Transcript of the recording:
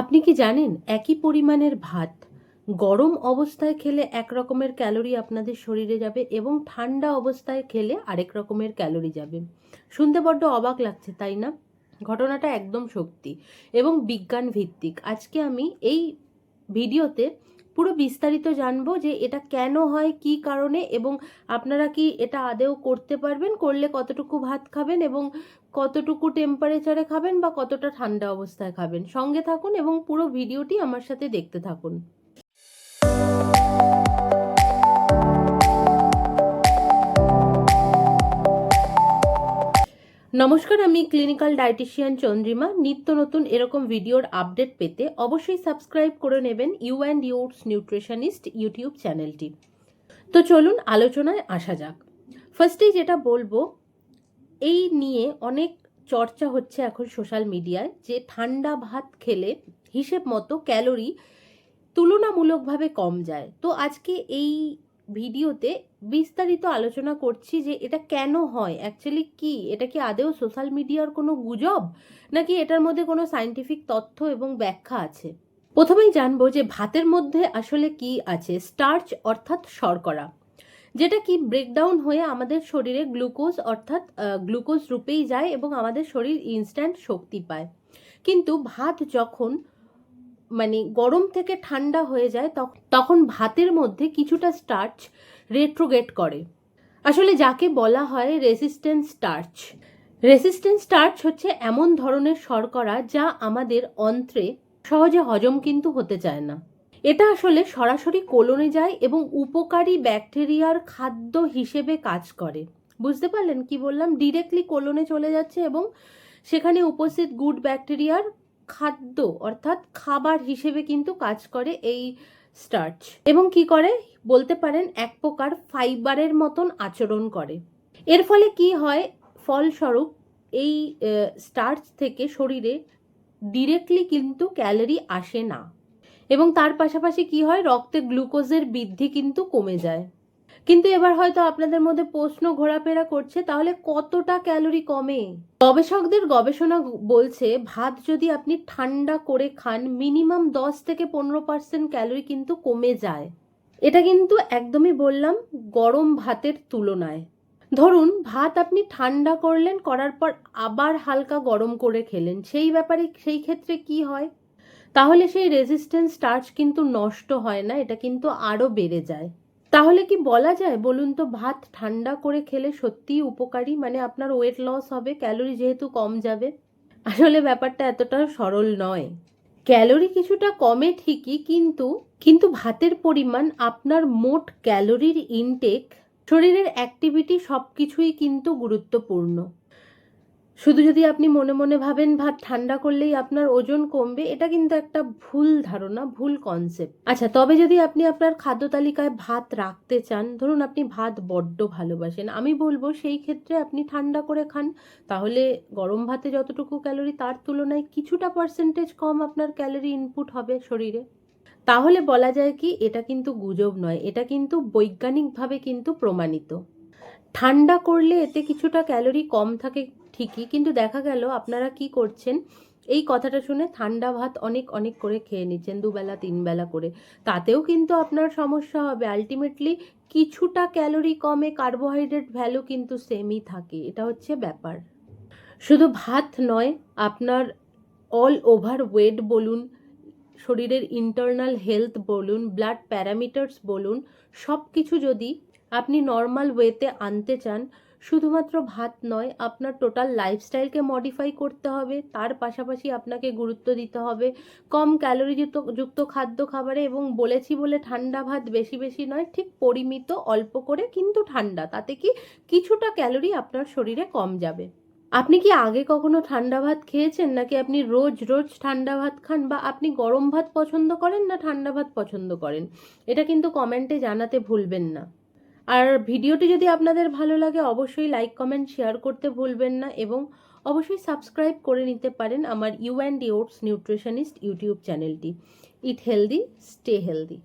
আপনি কি জানেন, একই পরিমাণের ভাত গরম অবস্থায় খেলে এক রকমের ক্যালোরি আপনাদের শরীরে যাবে এবং ঠান্ডা অবস্থায় খেলে আরেক রকমের ক্যালোরি যাবে। শুনতে বড্ড অবাক লাগছে, তাই না? ঘটনাটা একদম সত্যি এবং বিজ্ঞান ভিত্তিক আজকে আমি এই ভিডিওতে পুরো বিস্তারিত জানব যে এটা কেন হয়, কি কারণে এবং আপনারা কি এটা আদেও করতে পারবেন, করলে কতটুকু ভাত খাবেন এবং কতটুকু টেম্পারেচারে খাবেন বা কতটা ঠান্ডা অবস্থায় খাবেন? সঙ্গে থাকুন এবং পুরো ভিডিওটি আমার সাথে দেখতে থাকুন। নমস্কার, আমি ক্লিনিক্যাল ডায়েটিশিয়ান চন্দ্রিমা। নিত্য নতুন এরকম ভিডিওর আপডেট পেতে অবশ্যই সাবস্ক্রাইব করে নেবেন you and yours nutritionist YouTube চ্যানেলটি তো চলুন আলোচনায় আসা যাক। ফার্স্টেই যেটা বলব এই নিয়ে অনেক চর্চা হচ্ছে এখন সোশ্যাল মিডিয়ায় যে ঠান্ডা ভাত খেলে হিসেব মতো ক্যালোরি তুলনামূলকভাবে কম যায়। তো আজকে এই ভিডিওতে বিস্তারিত আলোচনা করছি যে এটা কেন হয় অ্যাকচুয়ালি কি? এটা কি আদেও সোশ্যাল মিডিয়ার কোনো গুজব? নাকি এটার মধ্যে কোনো সায়েন্টিফিক তথ্য এবং ব্যাখ্যা আছে? প্রথমেই জানব যে ভাতের মধ্যে আসলে কি আছে স্টার্চ অর্থাৎ শর্করা। যেটা কি ব্রেকডাউন হয়ে আমাদের শরীরে গ্লুকোজ অর্থাৎ গ্লুকোজ রূপেই যায় এবং আমাদের শরীর ইনস্ট্যান্ট শক্তি পায়। কিন্তু ভাত যখন মানে গরম থেকে ঠান্ডা হয়ে যায়, তখ- তখন ভাতের মধ্যে কিছুটা স্টার্চ রেট্রোগেট করে। আসলে যাকে বলা হয় রেসিস্ট্যান্ট স্টার্চ রেসিস্ট্যান্ট স্টার্চ হচ্ছে এমন ধরনের শর্করা যা আমাদের অন্ত্রে সহজে হজম কিন্তু হতে চায় না। এটা আসলে সরাসরি কোলনে যায় এবং উপকারী ব্যাকটেরিয়ার খাদ্য হিসেবে কাজ করে। বুঝতে পারলেন কি বললাম? ডিরেক্টলি কোলনে চলে যাচ্ছে এবং সেখানে উপস্থিত গুড ব্যাকটেরিয়ার খাদ্য, অর্থাৎ খাবার হিসেবে কিন্তু কাজ করে এই স্টার্চ এবং কি করে? বলতে পারেন এক প্রকার ফাইবারের মতন আচরণ করে। এর ফলে কি হয়? ফলস্বরূপ এই স্টার্চ থেকে শরীরে ডিরেক্টলি কিন্তু ক্যালোরি আসে না। এবং তার পাশাপাশি কি হয়? রক্তে গ্লুকোজের বৃদ্ধি কিন্তু কমে যায়। কিন্তু এবার হয়তো আপনাদের মধ্যে প্রশ্ন ঘোরাফেরা করছে, তাহলে কতটা ক্যালোরি কমে? গবেষকদের গবেষণা বলছে, ভাত যদি আপনি ঠান্ডা করে খান, মিনিমাম দশ থেকে পনেরো পার্সেন্ট ক্যালোরি কিন্তু কমে যায়। এটা কিন্তু একদমই বললাম, গরম ভাতের তুলনায়। ধরুন, ভাত আপনি ঠান্ডা করলেন, করার পর আবার হালকা গরম করে খেলেন। সেই ব্যাপারে, সেই ক্ষেত্রে কি হয়? তাহলে সেই রেজিস্ট্যান্স স্টার্চ কিন্তু নষ্ট হয় না, এটা কিন্তু আরও বেড়ে যায়। তাহলে কি বলা যায় বলুন তো, ভাত ঠান্ডা করে খেলে সত্যিই উপকারী? মানে আপনার ওয়েট লস হবে ক্যালোরি যেহেতু কম যাবে। আসলে ব্যাপারটা এতটা সরল নয়। ক্যালোরি কিছুটা কমে ঠিকই, কিন্তু কিন্তু ভাতের পরিমাণ, আপনার মোট ক্যালোরির ইনটেক শরীরের অ্যাক্টিভিটি সব কিছুই কিন্তু গুরুত্বপূর্ণ। শুধু যদি আপনি মনে মনে ভাবেন, ভাত ঠান্ডা করলেই আপনার ওজন কমবে, এটা কিন্তু একটা ভুল ধারণা, ভুল কনসেপ্ট আচ্ছা তবে যদি আপনি আপনার খাদ্য তালিকায় ভাত রাখতে চান, ধরুন আপনি ভাত বড্ড ভালোবাসেন, আমি বলব সেই ক্ষেত্রে আপনি ঠান্ডা করে খান, তাহলে গরম ভাতে যতটুকু ক্যালোরি তার তুলনায় কিছুটা পার্সেন্টেজ কম আপনার ক্যালোরি ইনপুট হবে শরীরে। তাহলে বলা যায় কি, এটা কিন্তু গুজব নয়, এটা কিন্তু বৈজ্ঞানিকভাবে কিন্তু প্রমাণিত। ঠান্ডা করলে এতে কিছুটা ক্যালোরি কম থাকে ঠিকই, কিন্তু দেখা গেল আপনারা কি করছেন? এই কথাটা শুনে ঠান্ডা ভাত অনেক অনেক করে খেয়ে নিচ্ছেন, দুবেলা, তিনবেলা করে। তাতেও কিন্তু আপনার সমস্যা হবে। আলটিমেটলি কিছুটা ক্যালোরি কমে কার্বোহাইড্রেট ভ্যালু কিন্তু সেমই থাকে। এটা হচ্ছে ব্যাপার। শুধু ভাত নয়, আপনার অল ওভার ওয়েট বলুন, শরীরের ইন্টারনাল হেলথ বলুন ব্লাড প্যারামিটার্স বলুন সব কিছু যদি আপনি নর্মাল ওয়েতে আনতে চান শুধুমাত্র ভাত নয়, আপনার টোটাল লাইফস্টাইলকে মডিফাই করতে হবে, তার পাশাপাশি আপনাকে গুরুত্ব দিতে হবে। কম ক্যালোরিযুক্ত যুক্ত খাদ্য খাবারে এবং বলেছি বলে ঠান্ডা ভাত বেশি বেশি নয়, ঠিক পরিমিত অল্প করে কিন্তু ঠান্ডা, তাতে কি কিছুটা ক্যালোরি আপনার শরীরে কম যাবে। আপনি কি আগে কখনো ঠান্ডা ভাত খেয়েছেন, নাকি আপনি রোজ রোজ ঠান্ডা ভাত খান বা আপনি গরম ভাত পছন্দ করেন না ঠান্ডা ভাত পছন্দ করেন? এটা কিন্তু কমেন্টে জানাতে ভুলবেন না। আর ভিডিওটি যদি আপনাদের ভালো লাগে, অবশ্যই লাইক কমেন্ট শেয়ার করতে ভুলবেন না এবং অবশ্যই সাবস্ক্রাইব করে নিতে পারেন আমার you and yours nutritionist YouTube চ্যানেলটি ইট হেলদি স্টে হেলদি